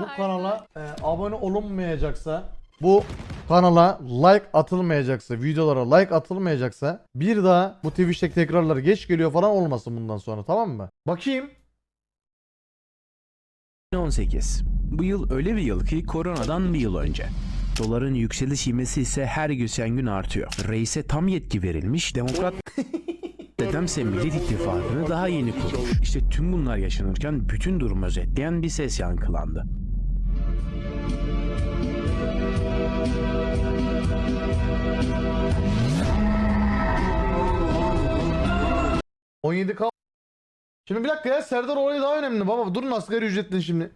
bu kanala e, abone olunmayacaksa bu kanala like atılmayacaksa videolara like atılmayacaksa bir daha bu Twitch'teki tekrarlar geç geliyor falan olmasın bundan sonra tamam mı? Bakayım. 2018. Bu yıl öyle bir yıl ki koronadan bir yıl önce. Doların yükseliş ivmesi ise her geçen gün artıyor. Reise tam yetki verilmiş, demokrat Dedemse Millet İttifakı'nı daha yeni kurmuş. İşte tüm bunlar yaşanırken bütün durumu özetleyen bir ses yankılandı. 17 k Şimdi bir dakika ya Serdar olayı daha önemli baba. Durun asgari ücretin şimdi.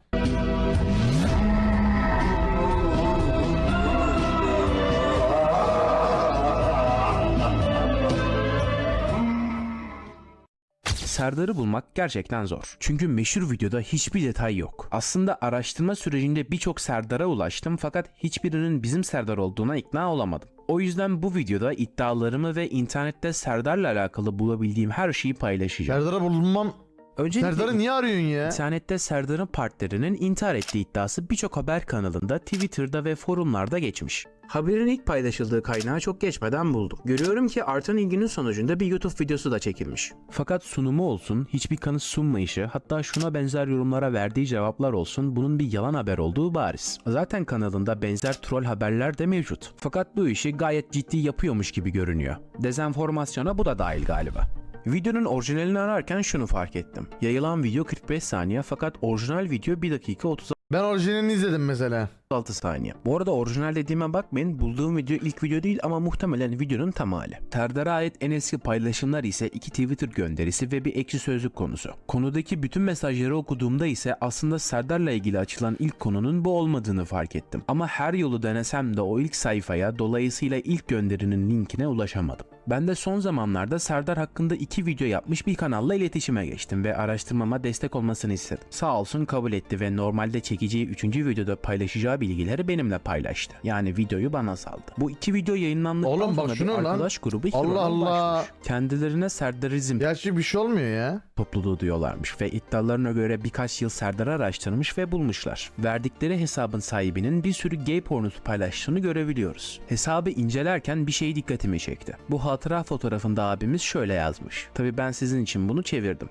Serdar'ı bulmak gerçekten zor. Çünkü meşhur videoda hiçbir detay yok. Aslında araştırma sürecinde birçok Serdar'a ulaştım fakat hiçbirinin bizim Serdar olduğuna ikna olamadım. O yüzden bu videoda iddialarımı ve internette Serdar'la alakalı bulabildiğim her şeyi paylaşacağım. Serdar'a bulunmam. Öncelikle Serdar'ı niye arıyorsun ya? İnternette Serdar'ın partnerinin intihar ettiği iddiası birçok haber kanalında, Twitter'da ve forumlarda geçmiş. Haberin ilk paylaşıldığı kaynağı çok geçmeden buldum. Görüyorum ki artan ilginin sonucunda bir YouTube videosu da çekilmiş. Fakat sunumu olsun, hiçbir kanıt sunmayışı, hatta şuna benzer yorumlara verdiği cevaplar olsun bunun bir yalan haber olduğu bariz. Zaten kanalında benzer troll haberler de mevcut. Fakat bu işi gayet ciddi yapıyormuş gibi görünüyor. Dezenformasyona bu da dahil galiba. Videonun orijinalini ararken şunu fark ettim. Yayılan video 45 saniye fakat orijinal video 1 dakika Ben orijinalini izledim mesela. 36 saniye. Bu arada orijinal dediğime bakmayın bulduğum video ilk video değil ama muhtemelen videonun tam hali. Serdar'a ait en eski paylaşımlar ise iki Twitter gönderisi ve bir ekşi sözlük konusu. Konudaki bütün mesajları okuduğumda ise aslında Serdar'la ilgili açılan ilk konunun bu olmadığını fark ettim. Ama her yolu denesem de o ilk sayfaya dolayısıyla ilk gönderinin linkine ulaşamadım. Ben de son zamanlarda Serdar hakkında iki video yapmış bir kanalla iletişime geçtim ve araştırmama destek olmasını istedim. Sağ olsun kabul etti ve normalde çekeceği üçüncü videoda paylaşacağı bilgileri benimle paylaştı. Yani videoyu bana saldı. Bu iki video yayınlandıktan Oğlum bak sonra şunu bir lan. arkadaş grubu Allah Hiro'na Allah. ulaşmış. Kendilerine Serdarizm Gerçi bir şey olmuyor ya. topluluğu diyorlarmış ve iddialarına göre birkaç yıl Serdar'ı araştırmış ve bulmuşlar. Verdikleri hesabın sahibinin bir sürü gay pornosu paylaştığını görebiliyoruz. Hesabı incelerken bir şey dikkatimi çekti. Bu hatıra fotoğrafında abimiz şöyle yazmış. Tabi ben sizin için bunu çevirdim.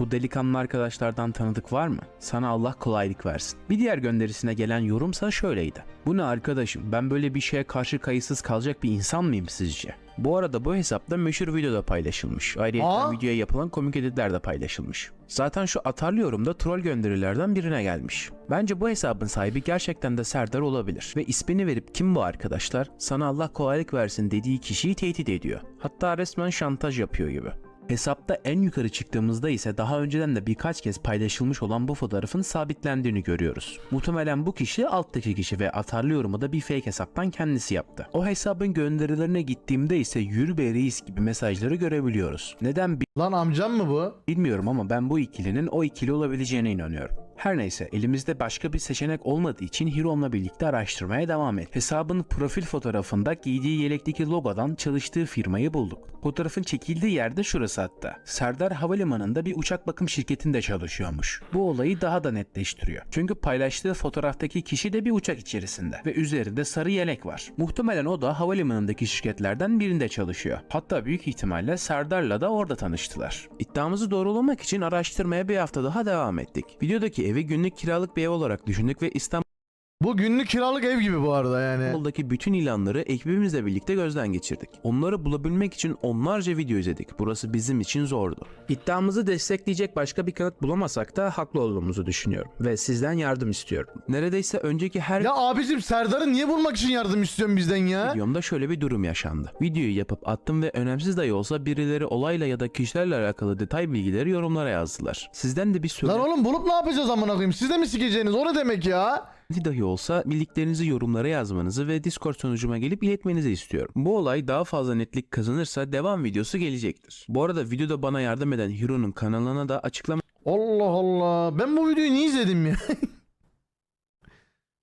Bu delikanlı arkadaşlardan tanıdık var mı? Sana Allah kolaylık versin. Bir diğer gönderisine gelen yorumsa şöyleydi. Bu ne arkadaşım ben böyle bir şeye karşı kayıtsız kalacak bir insan mıyım sizce? Bu arada bu hesapta meşhur video da paylaşılmış. Ayrıca videoya yapılan komik editler de paylaşılmış. Zaten şu atarlı yorumda troll gönderilerden birine gelmiş. Bence bu hesabın sahibi gerçekten de Serdar olabilir. Ve ismini verip kim bu arkadaşlar? Sana Allah kolaylık versin dediği kişiyi tehdit ediyor. Hatta resmen şantaj yapıyor gibi. Hesapta en yukarı çıktığımızda ise daha önceden de birkaç kez paylaşılmış olan bu fotoğrafın sabitlendiğini görüyoruz. Muhtemelen bu kişi alttaki kişi ve atarlı yorumu da bir fake hesaptan kendisi yaptı. O hesabın gönderilerine gittiğimde ise yürü be reis gibi mesajları görebiliyoruz. Neden Lan amcam mı bu? Bilmiyorum ama ben bu ikilinin o ikili olabileceğine inanıyorum. Her neyse elimizde başka bir seçenek olmadığı için Hiron'la birlikte araştırmaya devam et. Hesabın profil fotoğrafında giydiği yelekteki logodan çalıştığı firmayı bulduk. Fotoğrafın çekildiği yerde şurası hatta. Serdar Havalimanı'nda bir uçak bakım şirketinde çalışıyormuş. Bu olayı daha da netleştiriyor. Çünkü paylaştığı fotoğraftaki kişi de bir uçak içerisinde ve üzerinde sarı yelek var. Muhtemelen o da havalimanındaki şirketlerden birinde çalışıyor. Hatta büyük ihtimalle Serdar'la da orada tanıştılar. İddiamızı doğrulamak için araştırmaya bir hafta daha devam ettik. Videodaki evi günlük kiralık bir ev olarak düşündük ve Bu günlük kiralık ev gibi bu arada yani. İstanbul'daki bütün ilanları ekibimizle birlikte gözden geçirdik. Onları bulabilmek için onlarca video izledik. Burası bizim için zordu. İddiamızı destekleyecek başka bir kanıt bulamasak da haklı olduğumuzu düşünüyorum. Ve sizden yardım istiyorum. Neredeyse önceki her Ya abicim Serdar'ı niye bulmak için yardım istiyorsun bizden ya? videomda şöyle bir durum yaşandı. Videoyu yapıp attım ve önemsiz dahi olsa birileri olayla ya da kişilerle alakalı detay bilgileri yorumlara yazdılar. Sizden de bir Lan söylenti oğlum bulup ne yapacağız amına koyayım? Siz de mi sikeceğiniz? O ne demek ya? Dahi olsa bildiklerinizi yorumlara yazmanızı ve Discord sunucuma gelip iletmenizi istiyorum. Bu olay daha fazla netlik kazanırsa devam videosu gelecektir. Bu arada videoda bana yardım eden Hiro'nun kanalına da açıklama Allah Allah. Ben bu videoyu niye izledim ya?